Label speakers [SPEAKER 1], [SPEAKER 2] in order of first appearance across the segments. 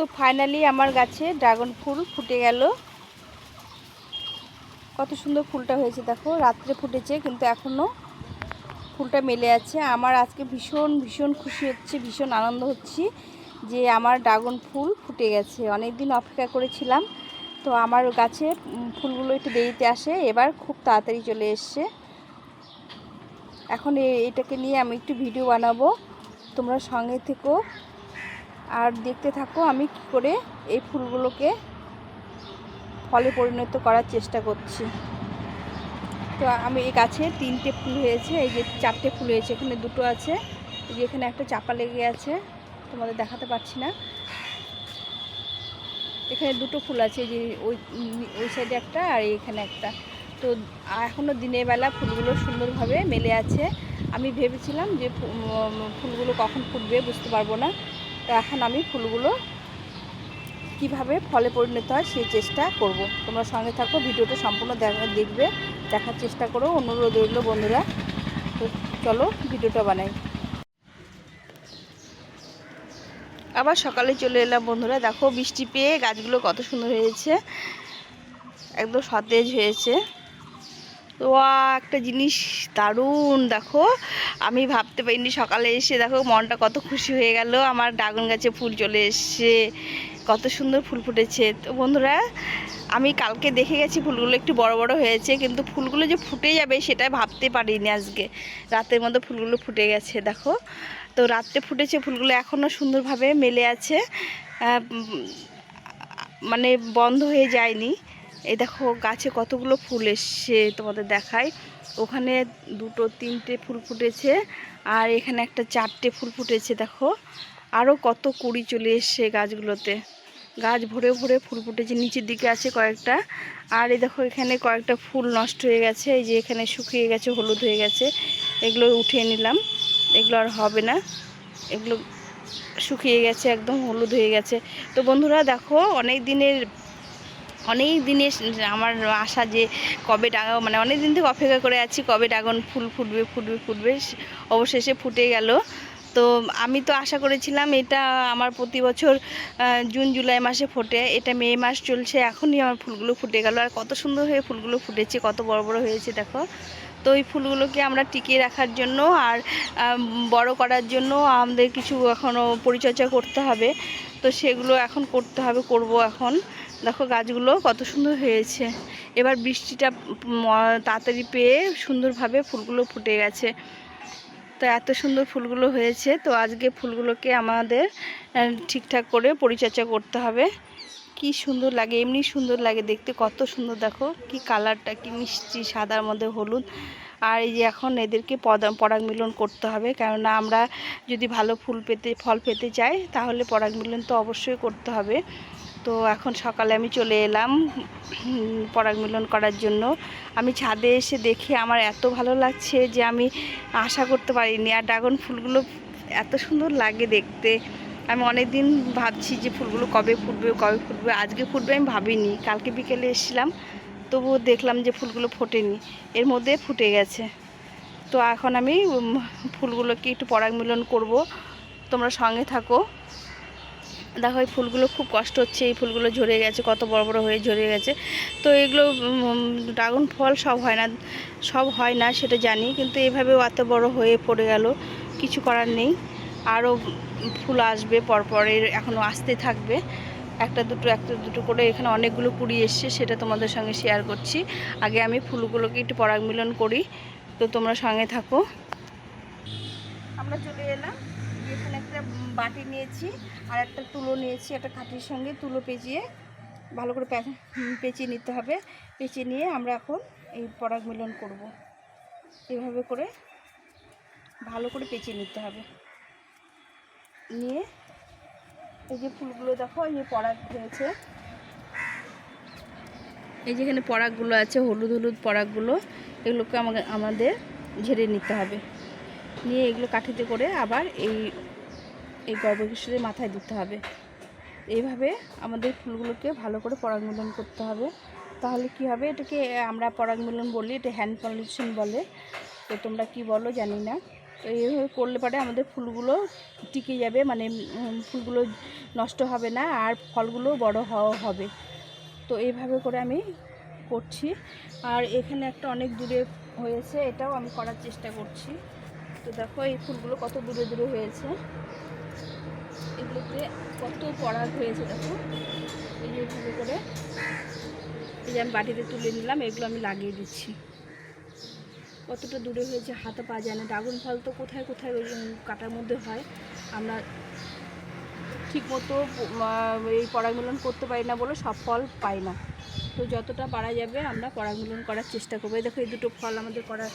[SPEAKER 1] তো ফাইনালি আমার গাছে ড্রাগন ফুল ফুটে গেল। কত সুন্দর ফুলটা হয়েছে দেখো, রাত্রে ফুটেছে কিন্তু এখনও ফুলটা মেলে আছে। আমার আজকে ভীষণ ভীষণ খুশি হচ্ছে, ভীষণ আনন্দ হচ্ছি যে আমার ড্রাগন ফুল ফুটে গেছে। অনেক দিন অপেক্ষা করেছিলাম, তো আমার গাছে ফুলগুলো একটু দেরিতে আসে, এবার খুব তাড়াতাড়ি চলে এসছে। এখন এটাকে নিয়ে আমি একটু ভিডিও বানাবো। তোমরা সঙ্গে থেকো। আর দেখতে থাকো আমি কি করে এই ফুলগুলোকে ফলে পরিণত করার চেষ্টা করছি। তো আমি এই গাছে তিনটে ফুল হয়েছে, এই যে চারটে ফুল হয়েছে, এখানে দুটো আছে, এই যে এখানে একটা চাপা লেগে আছে, তোমাদের দেখাতে পারছি না। এখানে দুটো ফুল আছে যে ওই ওই সাইডে একটা আর এখানে একটা। তো এখনও দিনের বেলা ফুলগুলো সুন্দরভাবে মেলে আছে। আমি ভেবেছিলাম যে ফুলগুলো কখন ফুটবে বুঝতে পারব না। এখন আমি ফুলগুলো কীভাবে ফলে পরিণত হয় সেই চেষ্টা করব। তোমরা সঙ্গে থাকো, ভিডিওটা সম্পূর্ণ দেখা, দেখবে, দেখার চেষ্টা করো। অনুরোধ রইল বন্ধুরা, তো চলো ভিডিওটা বানাই। আবার সকালে চলে এলাম বন্ধুরা, দেখো বৃষ্টি পেয়ে গাছগুলো কত সুন্দর হয়েছে, একদম সতেজ হয়েছে। তো একটা জিনিস দারুণ, দেখো। আমি ভাবতে পারিনি সকালে এসে, দেখো, মনটা কত খুশি হয়ে গেল। আমার ড্রাগন গাছে ফুল চলে এসছে। কত সুন্দর ফুল ফুটেছে। তো বন্ধুরা, আমি কালকে দেখে গেছি ফুলগুলো একটু বড় বড় হয়েছে, কিন্তু ফুলগুলো যে ফুটে যাবে সেটা ভাবতে পারিনি আজকে। রাতের মধ্যে ফুলগুলো ফুটে গেছে, দেখো। তো রাত্রে ফুটেছে ফুলগুলো এখনও সুন্দরভাবে মেলে আছে। মানে বন্ধ হয়ে যায়নি। এই দেখো গাছে কতগুলো ফুল এসছে তোমাদের দেখায় ওখানে দুটো, তিনটে ফুল ফুটেছে আর এখানে একটা চারটে ফুল ফুটেছে দেখো। আরও কত কুড়ি চলে এসছে গাছগুলোতে। গাছ ভরে ভরে ফুল ফুটেছে, নিচের দিকে আছে কয়েকটা। আর এই দেখো এখানে কয়েকটা ফুল নষ্ট হয়ে গেছে, এই যে এখানে শুকিয়ে গেছে, হলুদ হয়ে গেছে। এগুলো উঠিয়ে নিলাম, এগুলো আর হবে না। এগুলো শুকিয়ে গেছে, একদম হলুদ হয়ে গেছে। তো বন্ধুরা দেখো, অনেক দিনের অনেক দিনের আমার আশা যে কবে ড্রাগন মানে অনেক দিন থেকে অপেক্ষা করে আছি কবে ড্রাগন ফুল ফুটবে ফুটবে ফুটবে অবশেষে ফুটে গেল। তো আমি তো আশা করেছিলাম এটা আমার প্রতি বছর জুন, জুলাই মাসে ফোটে। এটা মে মাস চলছে, এখনই আমার ফুলগুলো ফুটে গেল। আর কত সুন্দর হয়ে ফুলগুলো ফুটেছে, কত বড় বড় হয়েছে, দেখো। তো এই ফুলগুলোকে আমরা টিকিয়ে রাখার জন্য আর বড় করার জন্য আমাদের কিছু এখনও পরিচর্যা করতে হবে। তো সেগুলো এখন করতে হবে, করব এখন। দেখো গাছগুলো কত সুন্দর হয়েছে। এবার বৃষ্টিটা তাড়াতাড়ি পেয়ে সুন্দরভাবে ফুলগুলো ফুটে গেছে। তো এত সুন্দর ফুলগুলো হয়েছে, তো আজকে ফুলগুলোকে আমাদের ঠিকঠাক করে পরিচর্যা করতে হবে। কি সুন্দর লাগে, এমনি সুন্দর লাগে দেখতে, কত সুন্দর দেখো। কি কালারটা, কি মিষ্টি, সাদার মধ্যে হলুদ। আর এই যে এখন এদেরকে পরাগ মিলন করতে হবে, কেননা আমরা যদি ভালো ফুল পেতে, ফল পেতে চাই, তাহলে পরাগ মিলন তো অবশ্যই করতে হবে। তো এখন সকালে আমি চলে এলাম পরাগ মিলন করার জন্য। আমি ছাদে এসে দেখে আমার এত ভালো লাগছে যে আমি আশা করতে পারিনি। আর ড্রাগন ফুলগুলো এত সুন্দর লাগে দেখতে। আমি অনেক দিন ভাবছি যে ফুলগুলো কবে ফুটবে কবে ফুটবে। আজকে ফুটবে আমি ভাবিনি। কালকে বিকেলে এসেছিলাম, তবুও দেখলাম যে ফুলগুলো ফোটেনি। এর মধ্যে ফুটে গেছে। তো এখন আমি ফুলগুলোকে একটু পরাগ মিলন করব। তোমরা সঙ্গে থাকো। দেখো এই ফুলগুলো খুব কষ্ট হচ্ছে, এই ফুলগুলো ঝরে গেছে, কত বড় বড় হয়ে ঝরে গেছে। তো এগুলো ড্রাগন ফল সব হয় না, সব হয় না সেটা জানি, কিন্তু এভাবে এত বড় হয়ে পড়ে গেল, কিছু করার নেই। আরও ফুল আসবে পরপরের এখনও আসতে থাকবে। একটা দুটো একটা দুটো করে এখানে অনেকগুলো কুড়ি এসছে, সেটা তোমাদের সঙ্গে শেয়ার করছি। আগে আমি ফুলগুলোকে একটু পরাগ মিলন করি, তো তোমরা সঙ্গে থাকো। আমরা চলে এলাম। বাটি নিয়েছি আর একটা তুলো নিয়েছি, একটা কাঠির সঙ্গে তুলো পেঁচিয়ে। ভালো করে পেঁচিয়ে নিতে হবে। পেঁচিয়ে নিয়ে আমরা এখন এই পরাগ মিলন করব। এভাবে করে ভালো করে পেঁচিয়ে নিতে হবে। নিয়ে এই যে ফুলগুলো দেখো, এই যে পরাগ হয়েছে। এই যেখানে পরাগগুলো আছে, হলুদ হলুদ পরাগগুলো, এগুলোকে আমাদের ঝেড়ে নিতে হবে। নিয়ে এগুলো কাঠিতে করে আবার এই এই গর্ভকিশোরের মাথায় দিতে হবে। এইভাবে আমাদের ফুলগুলোকে ভালো করে পরাগমিলন করতে হবে। তাহলে কি হবে? এটাকে আমরা পরাগমিলন বলি, এটা হ্যান্ড পলিউশন বলে। তো তোমরা কি বলো জানি না। তো এইভাবে করলে পরে আমাদের ফুলগুলো টিকে যাবে মানে ফুলগুলো নষ্ট হবে না, আর ফলগুলো বড় হওয়া হবে। তো এইভাবে করে আমি করছি। আর এখানে একটা অনেক দূরে হয়েছে, এটাও আমি করার চেষ্টা করছি। তো দেখো, এই ফুলগুলো কত দূরে দূরে হয়েছে। এগুলোতে কত পরাগ হয়েছে দেখো? এই যে এইভাবে করে। এই যে আমি বাটিতে তুলে নিলাম, এগুলো আমি লাগিয়ে দিচ্ছি। কতটা দূরে হয়েছে হাতে পাওয়া যায় না। ড্রাগন ফল তো কোথায় কোথায় ওই কাটার মধ্যে হয়? আমরা ঠিকমতো এই পরাগমিলন করতে পারি না বলে সব ফল পাই না। তো যতটা পারা যাবে আমরা পরাগমিলন করার চেষ্টা করব। দেখো, এই দুটো ফল আমাদের করা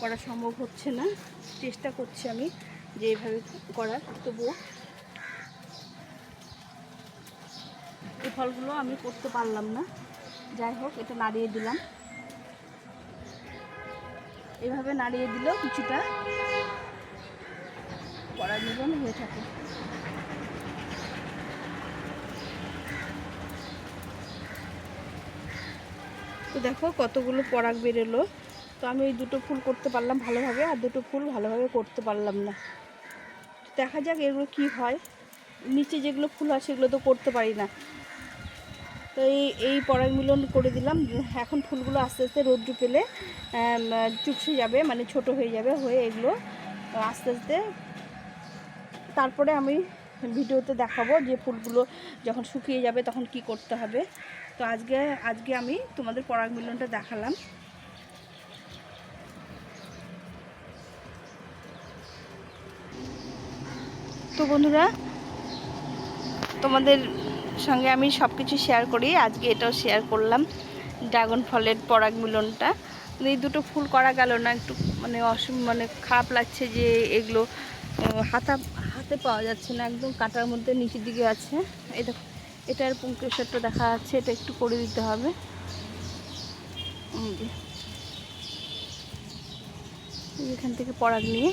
[SPEAKER 1] করা সম্ভব হচ্ছে না। চেষ্টা করছি আমি যে এইভাবে করার। তবুও ফলগুলো আমি করতে পারলাম না। যাই হোক, এটা নাড়িয়ে দিলাম। এভাবে নাড়িয়ে দিলেও কিছুটা পরাগমিলন হয়ে থাকে। তো দেখো কতগুলো পরাগ বেরোলো। তো আমি ওই দুটো ফুল করতে পারলাম ভালোভাবে আর দুটো ফুল ভালোভাবে করতে পারলাম না। দেখা যাক এগুলো কি হয়। নিচে যেগুলো ফুল হয় সেগুলো তো করতে পারি না। তো এই এই পরাগ মিলন করে দিলাম। এখন ফুলগুলো আস্তে আস্তে রৌদ্র পেলে চুপসে যাবে মানে ছোট হয়ে যাবে, হয়ে এগুলো আস্তে আস্তে। তারপরে আমি ভিডিওতে দেখাবো যে ফুলগুলো যখন শুকিয়ে যাবে তখন কি করতে হবে। তো আজকে আজকে আমি তোমাদের পরাগ মিলনটা দেখালাম। তো বন্ধুরা, তোমাদের সঙ্গে আমি সব কিছু শেয়ার করি। আজকে এটাও শেয়ার করলাম ড্রাগন ফলের পরাগ মিলনটা। এই দুটো ফুল করা গেল না, একটু মানে অসুম মানে খারাপ লাগছে যে এগুলো হাতা, হাতে পাওয়া যাচ্ছে না, একদম কাটার মধ্যে নিচের দিকে আছে। এটা এটার পুঙ্কেশ্বরটা দেখা যাচ্ছে, এটা একটু করে দিতে হবে। এখান থেকে পরাগ নিয়ে।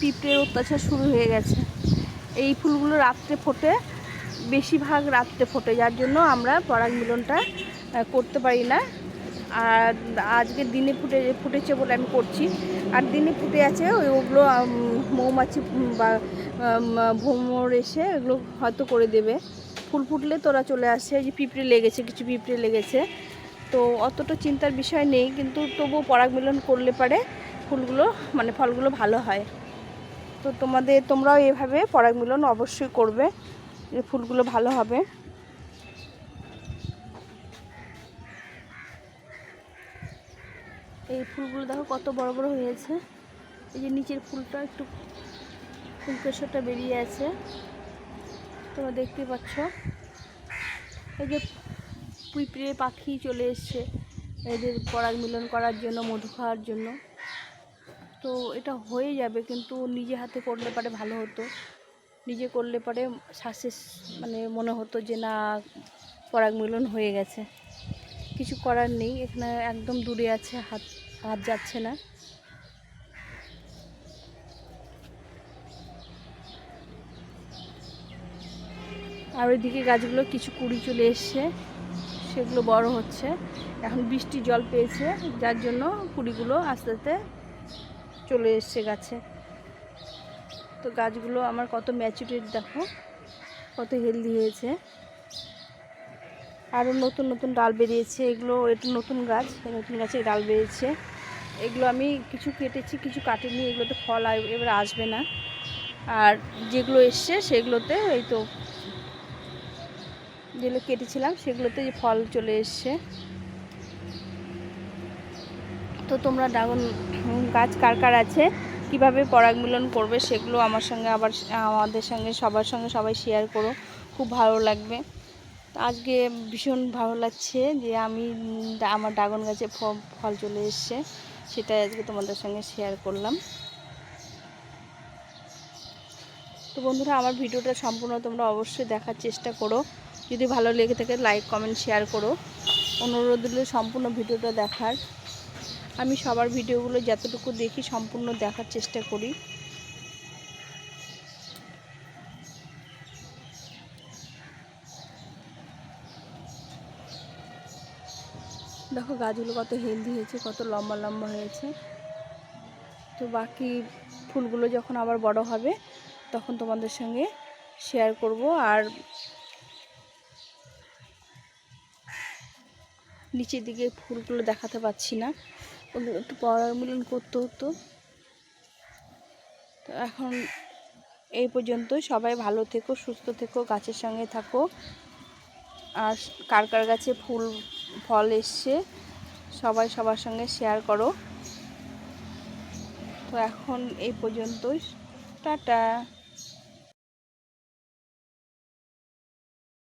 [SPEAKER 1] পিঁপড়ের অত্যাচার শুরু হয়ে গেছে। এই ফুলগুলো রাত্রে ফোটে বেশিরভাগ রাত্রে ফোটে, যার জন্য আমরা পরাগ মিলনটা করতে পারি না। আর আজকে দিনে ফুটে, ফুটেছে বলে আমি করছি। আর দিনে ফুটে আছে ওগুলো মৌমাছি বা ভ্রমর এসে এগুলো হয়তো করে দেবে। ফুল ফুটলে তোরা চলে আসে যে পিঁপড়ে লেগেছে, কিছু পিঁপড়ে লেগেছে। তো অতটা চিন্তার বিষয় নেই, কিন্তু তবুও পরাগ মিলন করলে পারে ফুলগুলো মানে ফলগুলো ভালো হয়। তো তোমাদের, তোমরাও এভাবে পরাগ মিলন অবশ্যই করবে। ফুলগুলো ভালো হবে। এই ফুলগুলো দেখো কত বড় বড় হয়েছে। এই যে নিচের ফুলটা একটু ফুলকেশরটা বেরিয়ে আছে। তোমরা দেখতে পাচ্ছ। এই যে পিঁপড়ে পাখি চলে এসছে। এদের পরাগ মিলন করার জন্য, মধু খাওয়ার জন্য। তো এটা হয়ে যাবে, কিন্তু নিজে হাতে করলে পারে ভালো হতো। নিজে করলে পরে শ্বাসে মানে মনে হতো যে না, পরাগ মিলন হয়ে গেছে। কিছু করার নেই, এখানে একদম দূরে আছে, হাত হাত যাচ্ছে না। আর ওইদিকে গাছগুলো কিছু কুড়ি চলে এসছে, সেগুলো বড় হচ্ছে। এখন বৃষ্টি জল পেয়েছে, যার জন্য কুড়িগুলো আস্তে আস্তে চলে এসছে গাছে। তো গাছগুলো আমার কত ম্যাচুরিটি দেখো, কত হেলদি হয়েছে। আরও নতুন নতুন ডাল বেরিয়েছে, এগুলো এটা নতুন গাছ নতুন গাছে ডাল বেরিয়েছে। এগুলো আমি কিছু কেটেছি, কিছু কাটিনি, এগুলোতে ফল এবার আসবে না। আর যেগুলো এসছে, সেগুলোতে এই তো যেগুলো কেটেছিলাম, সেগুলোতে যে ফল চলে এসছে। তো তোমরা ড্রাগন গাছ কার কার আছে? কীভাবে পরাগ মিলন করবে সেগুলো আমার সঙ্গে আবার, আমাদের সঙ্গে, সবার সঙ্গে সবাই শেয়ার করো। খুব ভালো লাগবে। আজকে ভীষণ ভালো লাগছে যে আমি, আমার ড্রাগন গাছে ফল চলে এসছে। সেটাই আজকে তোমাদের সঙ্গে শেয়ার করলাম। তো বন্ধুরা, আমার ভিডিওটা সম্পূর্ণ তোমরা অবশ্যই দেখার চেষ্টা করো। যদি ভালো লেগে থাকে লাইক কমেন্ট শেয়ার করো। অনুরোধ হলো সম্পূর্ণ ভিডিওটা দেখার। আমি সবার ভিডিওগুলো যতটুকু দেখি সম্পূর্ণ দেখার চেষ্টা করি। দেখো গাছগুলো কত হেলদি হয়েছে, কত লম্বা লম্বা হয়েছে। তো বাকি ফুলগুলো যখন আবার বড় হবে, তখন তোমাদের সঙ্গে শেয়ার করব। আর নিচের দিকে ফুলগুলো দেখাতে পাচ্ছি না। ওগুলো একটু পরাগমিলন করতে হতো। তো এখন এই পর্যন্ত সবাই ভালো থেকো, সুস্থ থেকো, গাছের সঙ্গে থাকো। আর কার কার গাছে ফুল, ফল এসছে, সবাই সবার সঙ্গে শেয়ার করো। তো এখন এই পর্যন্তই। টাটা।